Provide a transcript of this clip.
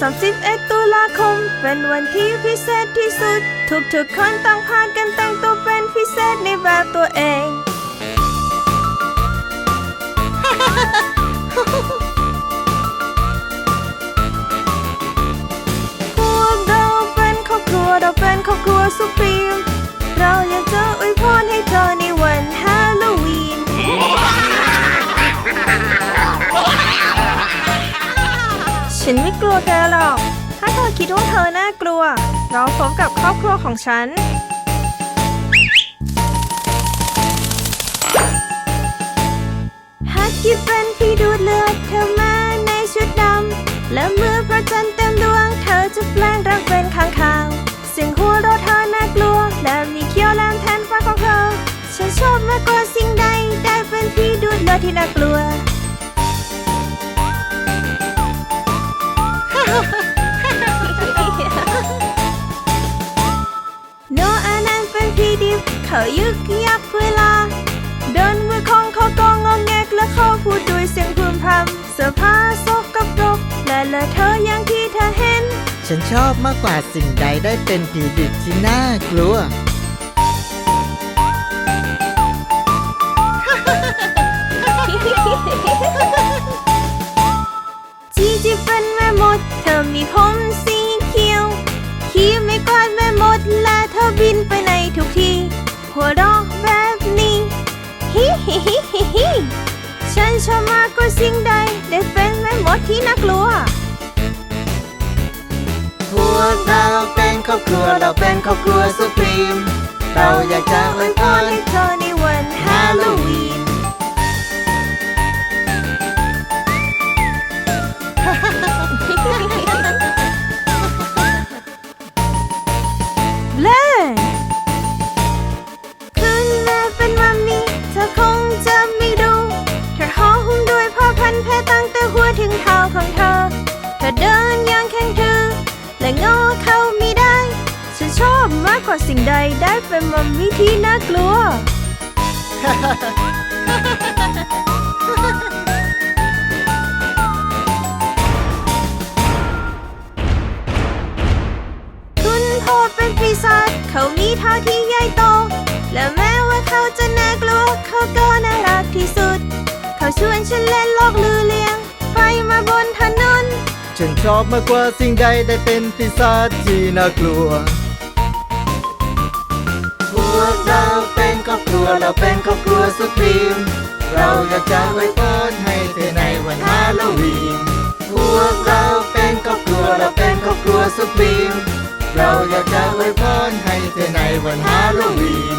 31 ตุลาคม เป็นวันที่พิเศษที่สุด ทุกๆคนต้องพากันแต่งตัว ครอบครัวสุพรีมเราอยากจะอวยพรให้เธอในวันฮาโลวีน ฉันไม่กลัวแกหรอก ถ้าเธอคิดว่าเธอน่ากลัว เราพบกับครอบครัวของฉัน ฮักกี้เป็นที่ดูดเลือดเธอมาในชุดดำและมือ นชอบมากกว่าสิ่งใด ได้เป็นที่ดูดเลือที่น่ากลัวโนอานั้นเป็นพี่ดิบเขายึกยักเวลา เดินมือของเขาก็งอแงกและเขาพูดด้วยเสียงพึมพำเสื้อผ้าซกกระปรกและเลอะเธออย่างที่เธอเห็น ฉันชอบมากกว่าสิ่งใดได้เป็นผีดิบที่น่ากลัว ม่มด เธอมีผมสีเขียว ขี่ไม่กวาดแม่มด และเธอบินไปในทุกที่ หัวเราะแบบนี้ฮิฮิฮิฮิฮิฉันชอบมากกว่าสิ่งใด ได้เป็นแม่มดที่น่ากลัว พวกเราเป็นครอบครัวเราเป็นครอบครัวสุพรีม เราอยากจะอวยพรให้เธ กว่าสิ่งใดได้เป็นมัมมี่ที่น่ากลัว คุณพ่อเป็นปีศาจเขามีท่าที่ใหญ่โต และแม้ว่าเขาจะน่ากลัว เขาก็น่ารักที่สุด เขาชวนฉันเล่นโลกลือเลียง ไปมาบนถนน ฉันชอบมากกว่าสิ่งใดได้เป็นปีศาจที่น่ากลัว กเราเป็นครอบครัวเราเป็นครอบครัวสุพรีม เราอยากจะไว้พรให้เธอในวันฮาโลวีนพวกเราเป็นครอบครัวเราเป็นครอบครัวสุพรีม เราอยากจะไว้พรให้เธอในวันฮาโลวีน